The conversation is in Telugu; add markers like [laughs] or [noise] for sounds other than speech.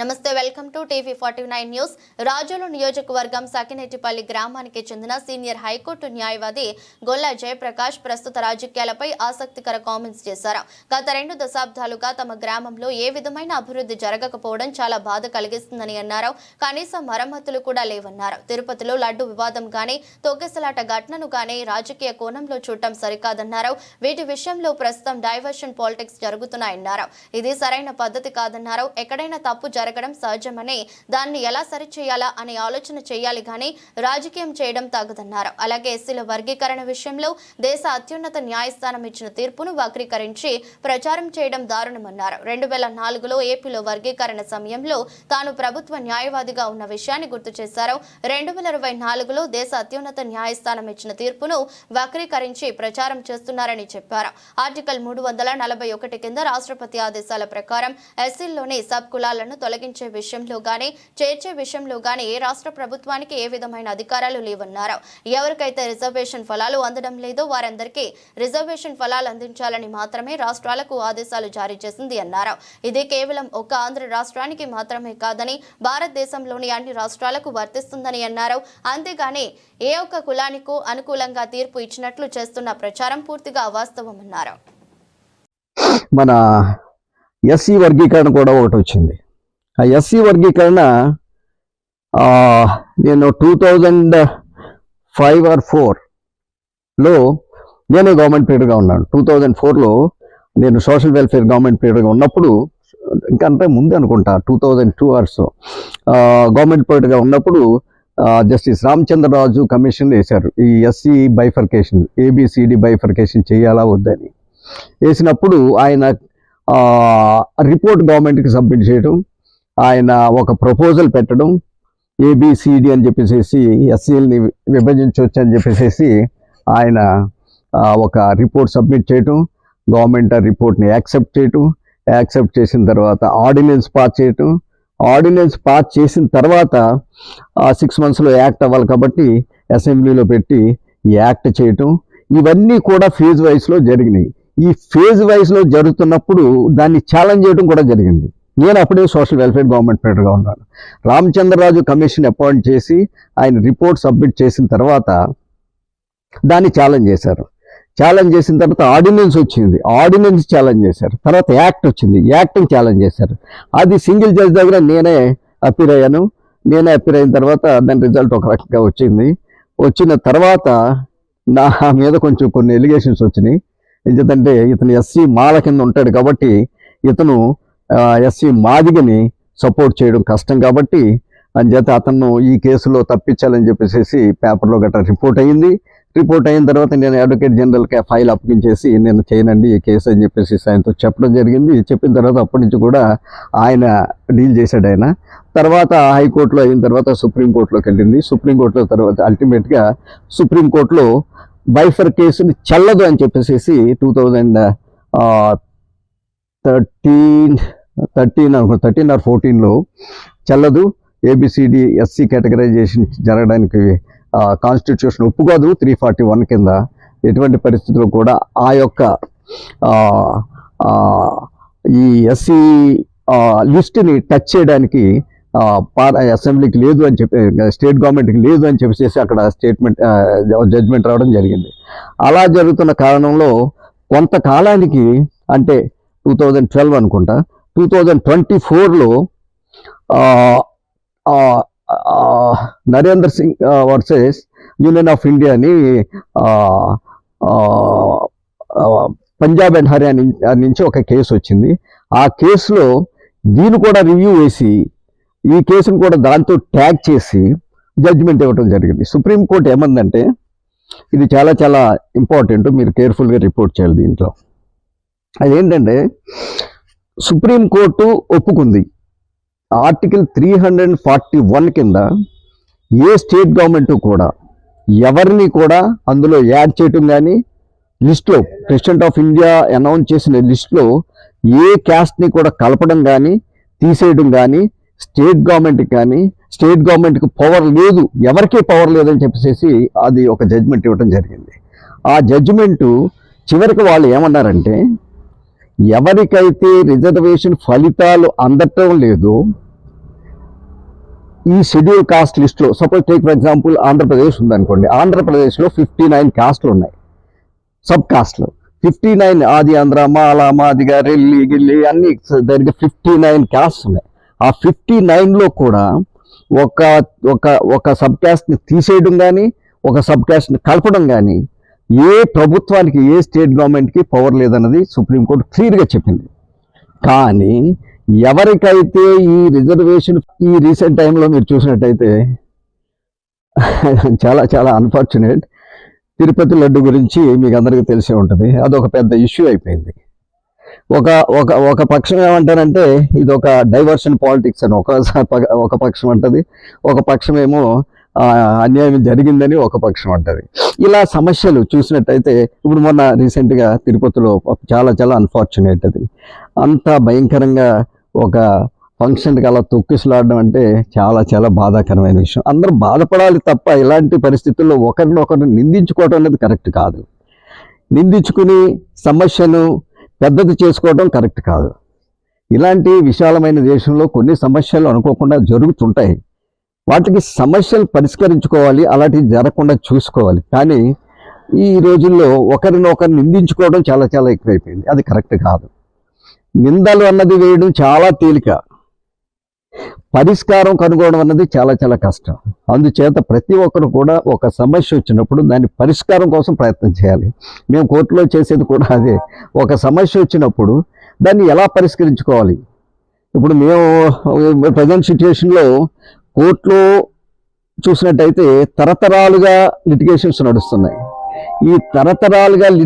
నమస్తే welcome to TV forty nine news. Razole నియోజకవర్గం సకినేటిపల్లి గ్రామానికి చెందిన సీనియర్ హైకోర్టు న్యాయవాది గొల్ల జయప్రకాష్ ప్రస్తుత రాజకీయాలపై ఆసక్తికర కామెంట్స్ చేశారు. గత రెండు దశాబ్దాలుగా తమ గ్రామంలో ఏ విధమైన అభివృద్ధి జరగకపోవడం చాలా బాధ కలిగిస్తుందని అన్నారు. కనీసం మరమ్మతులు కూడా లేవన్నారు. తిరుపతిలో లడ్డు వివాదం కానీ తొక్కిసలాట ఘటనను కానీ రాజకీయ కోణంలో చూడటం సరికాదన్నారు. వీటి విషయంలో ప్రస్తుతం డైవర్షన్ పాలిటిక్స్ జరుగుతున్నాయన్నారు. ఇది సరైన పద్ధతి కాదన్నారు. ఎక్కడైనా తప్పు జరగడం సహజమని దాన్ని ఎలా సరిచేయాలా అనే ఆలోచన చేయాలి కానీ రాజకీయం చేయడం తగదన్నారు. అలాగే ఎస్సీల వర్గీకరణ విషయంలో దేశ అత్యున్నత న్యాయస్థానం ఇచ్చిన తీర్పును వక్రీకరించి ప్రచారం చేయడం దారుణమన్నారు. రెండు వేల నాలుగులో ఏపీలో వర్గీకరణ సమయంలో తాను ప్రభుత్వ న్యాయవాదిగా ఉన్న విషయాన్ని గుర్తు చేశారు. రెండు వేల ఇరవై నాలుగులో దేశ అత్యున్నత న్యాయస్థానం ఇచ్చిన తీర్పును వక్రీకరించి ప్రచారం చేస్తున్నారని చెప్పారు. ఆర్టికల్ మూడు వందల నలభై ఒకటి కింద రాష్ట్రపతి ఆదేశాల ప్రకారం ఎస్సీల్లోని సబ్ కులాలను తొలగించే విషయంలో గానీ చేర్చే విషయంలో గానీ ఏ రాష్ట్ర ప్రభుత్వానికి ఏ విధమైన అధికారాలు లేవన్నారు. ఎవరికైతే రిజర్వేషన్ ఫలాలు అందడం లేదో వారందరికీ రిజర్వేషన్ ఫలాలు అందించాలని మాత్రమే రాష్ట్రాలకు ఆదేశాలు జారీ చేసింది అన్నారు. ఇది కేవలం ఒక ఆంధ్ర రాష్ట్రానికి మాత్రమే కాదని భారతదేశంలోని అన్ని రాష్ట్రాలకు వర్తిస్తుందని అన్నారు. అంతేగాని ఏ ఒక్క కులానికో అనుకూలంగా తీర్పు ఇచ్చినట్లు చేస్తున్న ప్రచారం పూర్తిగా అవాస్తవమన్నారు. మన ఎస్సీ వర్గీకరణ కూడా ఒకటి వచ్చింది. ఎస్సీ వర్గీకరణ నేను టూ థౌజండ్ ఫైవ్ ఆర్ ఫోర్లో నేనే గవర్నమెంట్ పీరియడ్గా ఉన్నాను. టూ థౌజండ్ ఫోర్లో నేను సోషల్ వెల్ఫేర్ గవర్నమెంట్ పీరియడ్గా ఉన్నప్పుడు ఇంకంటే ముందే అనుకుంటా two thousand two ours government పీరియడ్గా ఉన్నప్పుడు జస్టిస్ రామచంద్రరాజు కమిషన్ వేశారు. ఈ ఎస్సీ బైఫర్కేషన్ ఏబిసిడి బైఫర్కేషన్ చేయాలా వద్దని వేసినప్పుడు ఆయన రిపోర్ట్ గవర్నమెంట్కి సబ్మిట్ చేయడం ఆయన ఒక ప్రపోజల్ పెట్టడం ఏబిసిడి అని చెప్పేసి ఎస్సీఎల్ని విభజించవచ్చు అని చెప్పేసి ఆయన ఒక రిపోర్ట్ సబ్మిట్ చేయటం గవర్నమెంట్ ఆ రిపోర్ట్ని యాక్సెప్ట్ చేయటం యాక్సెప్ట్ చేసిన తర్వాత ఆర్డినెన్స్ పాస్ చేయటం. ఆర్డినెన్స్ పాస్ చేసిన తర్వాత సిక్స్ మంత్స్లో యాక్ట్ అవ్వాలి కాబట్టి అసెంబ్లీలో పెట్టి యాక్ట్ చేయటం. ఇవన్నీ కూడా ఫేజ్ వైస్లో జరిగినాయి. ఈ ఫేజ్ వైస్లో జరుగుతున్నప్పుడు దాన్ని ఛాలెంజ్ చేయడం కూడా జరిగింది. నేను అప్పుడే సోషల్ వెల్ఫేర్ గవర్నమెంట్ ఫెడర్గా ఉన్నాను రామచంద్రరాజు కమిషన్ అపాయింట్ చేసి ఆయన రిపోర్ట్ సబ్మిట్ చేసిన తర్వాత దాన్ని ఛాలెంజ్ చేశారు. ఛాలెంజ్ చేసిన తర్వాత ఆర్డినెన్స్ వచ్చింది. ఆర్డినెన్స్ ఛాలెంజ్ చేశారు. తర్వాత యాక్ట్ వచ్చింది. యాక్ట్ని ఛాలెంజ్ చేశారు. అది సింగిల్ జడ్జ్ దగ్గర నేనే అపీర్ అయ్యాను. నేనే అపీర్ అయిన తర్వాత దాని రిజల్ట్ ఒక రకంగా వచ్చింది. వచ్చిన తర్వాత నా మీద కొంచెం కొన్ని ఎలిగేషన్స్ వచ్చినాయి. ఎందుకంటే ఇతను ఎస్సీ మాల కింద ఉంటాడు కాబట్టి ఇతను ఎస్సీ మాదిగని సపోర్ట్ చేయడం కష్టం కాబట్టి అంచేత అతను ఈ కేసులో తప్పించాలని చెప్పేసి పేపర్లో గట్రా రిపోర్ట్ అయ్యింది. రిపోర్ట్ అయిన తర్వాత నేను అడ్వకేట్ జనరల్కి ఫైల్ అప్పగించేసి నేను చేయనండి ఈ కేసు అని చెప్పేసి ఆయనతో చెప్పడం జరిగింది. చెప్పిన తర్వాత అప్పటి నుంచి కూడా ఆయన డీల్ చేశాడు ఆయన. తర్వాత హైకోర్టులో అయిన తర్వాత సుప్రీంకోర్టులోకి వెళ్ళింది. సుప్రీంకోర్టులో తర్వాత అల్టిమేట్గా సుప్రీంకోర్టులో బైఫర్ కేసుని చెల్లదు అని చెప్పేసి two thousand thirteen thirteen thirteen or ఫోర్టీన్లో చెల్లదు. ఏబిసిడి ఎస్సీ కేటగరైజేషన్ జరగడానికి కాన్స్టిట్యూషన్ ఒప్పుకోదు. త్రీ ఫార్టీ వన్ కింద ఎటువంటి పరిస్థితుల్లో కూడా ఆ యొక్క ఈ ఎస్సీ లిస్ట్ని టచ్ చేయడానికి అసెంబ్లీకి లేదు అని చెప్పి స్టేట్ గవర్నమెంట్కి లేదు అని చెప్పేసి అక్కడ స్టేట్మెంట్ జడ్జ్మెంట్ రావడం జరిగింది. అలా జరుగుతున్న కారణంలో కొంతకాలానికి అంటే టూ థౌజండ్ ట్వెల్వ్ అనుకుంటా టూ థౌజండ్ ట్వంటీ ఫోర్లో Narendra Singh versus union of ఇండియాని పంజాబ్ అండ్ హర్యానా నుంచి ఒక కేసు వచ్చింది. ఆ కేసులో దీన్ని కూడా రివ్యూ వేసి ఈ కేసును కూడా దాంతో ట్యాగ్ చేసి జడ్జిమెంట్ ఇవ్వడం జరిగింది. సుప్రీంకోర్టు ఏమందంటే ఇది చాలా చాలా ఇంపార్టెంట్ మీరు కేర్ఫుల్గా రిపోర్ట్ చేయాలి దీంట్లో. అదేంటంటే సుప్రీంకోర్టు ఒప్పుకుంది. Article three hundred forty one కింద ఏ స్టేట్ గవర్నమెంట్ కూడా ఎవరిని కూడా అందులో యాడ్ చేయటం కానీ లిస్ట్లో ప్రెసిడెంట్ ఆఫ్ ఇండియా అనౌన్స్ చేసిన లిస్ట్లో ఏ క్యాస్ట్ని కూడా కలపడం కానీ తీసేయడం కానీ స్టేట్ గవర్నమెంట్కి కానీ స్టేట్ గవర్నమెంట్కి పవర్ లేదు ఎవరికీ పవర్ లేదని చెప్పేసి అది ఒక జడ్జిమెంట్ ఇవ్వడం జరిగింది. ఆ జడ్జిమెంటు చివరికి వాళ్ళు ఏమన్నారంటే ఎవరికైతే రిజర్వేషన్ ఫలితాలు అందటం లేదో ఈ షెడ్యూల్ కాస్ట్ లిస్ట్లో suppose take for example Andhra Pradesh ఉందనుకోండి ఆంధ్రప్రదేశ్లో ఫిఫ్టీ నైన్ కాస్ట్లు ఉన్నాయి. సబ్ కాస్ట్లు. ఫిఫ్టీ నైన్ ఆది ఆంధ్ర మాల మాదిగా రెల్లి గిల్లి అన్ని దగ్గర ఫిఫ్టీ నైన్ కాస్ట్ ఉన్నాయి. ఆ ఫిఫ్టీ నైన్లో కూడా ఒక ఒక ఒక సబ్ కాస్ట్ని తీసేయడం కానీ ఒక సబ్ కాస్ట్ని కలపడం కానీ ఏ ప్రభుత్వానికి ఏ స్టేట్ గవర్నమెంట్కి పవర్ లేదన్నది సుప్రీంకోర్టు క్లియర్గా చెప్పింది. కానీ ఎవరికైతే ఈ రిజర్వేషన్ ఈ రీసెంట్ టైంలో మీరు చూసినట్టయితే [laughs] చాలా చాలా అన్ఫార్చునేట్ తిరుపతి లడ్డు గురించి మీకు అందరికీ తెలిసే ఉంటుంది. అదొక పెద్ద ఇష్యూ అయిపోయింది. ఒక ఒక ఒక పక్షం ఏమంటారంటే ఇది ఒక డైవర్షన్ పాలిటిక్స్ అని ఒక ఒక పక్షం అంటది. ఒక పక్షం ఏమో అన్యాయం జరిగిందని ఒక పక్షం అంటది. ఇలా సమస్యలు చూసినట్టయితే ఇప్పుడు మొన్న రీసెంట్గా తిరుపతిలో చాలా చాలా అన్ఫార్చునేట్ అది. అంత భయంకరంగా ఒక ఫంక్షన్కి అలా తొక్కిసలాడడం అంటే చాలా చాలా బాధాకరమైన విషయం. అందరూ బాధపడాలి తప్ప ఇలాంటి పరిస్థితుల్లో ఒకరినొకరు నిందించుకోవడం అనేది కరెక్ట్ కాదు. నిందించుకుని సమస్యను పెద్దది చేసుకోవడం కరెక్ట్ కాదు. ఇలాంటి విశాలమైన దేశంలో కొన్ని సమస్యలు అనుకోకుండా జరుగుతుంటాయి. వాటికి సమస్యలు పరిష్కరించుకోవాలి అలాంటివి జరగకుండా చూసుకోవాలి. కానీ ఈ రోజుల్లో ఒకరినొకరు నిందించుకోవడం చాలా చాలా ఎక్కువైపోయింది. అది కరెక్ట్ కాదు. నిందలు అన్నది వేయడం చాలా తేలిక. పరిష్కారం కనుగొనడం అన్నది చాలా చాలా కష్టం. అందుచేత ప్రతి ఒక్కరు కూడా ఒక సమస్య వచ్చినప్పుడు దాని పరిష్కారం కోసం ప్రయత్నం చేయాలి. మేము కోర్టులో చేసేది కూడా అదే. ఒక సమస్య వచ్చినప్పుడు దాన్ని ఎలా పరిష్కరించుకోవాలి? ఇప్పుడు మేము ప్రజెంట్ సిచ్యువేషన్లో కోర్టులో చూసినట్టయితే తరతరాలుగా లిటిగేషన్స్ నడుస్తున్నాయి. ఈ తరతరాలుగా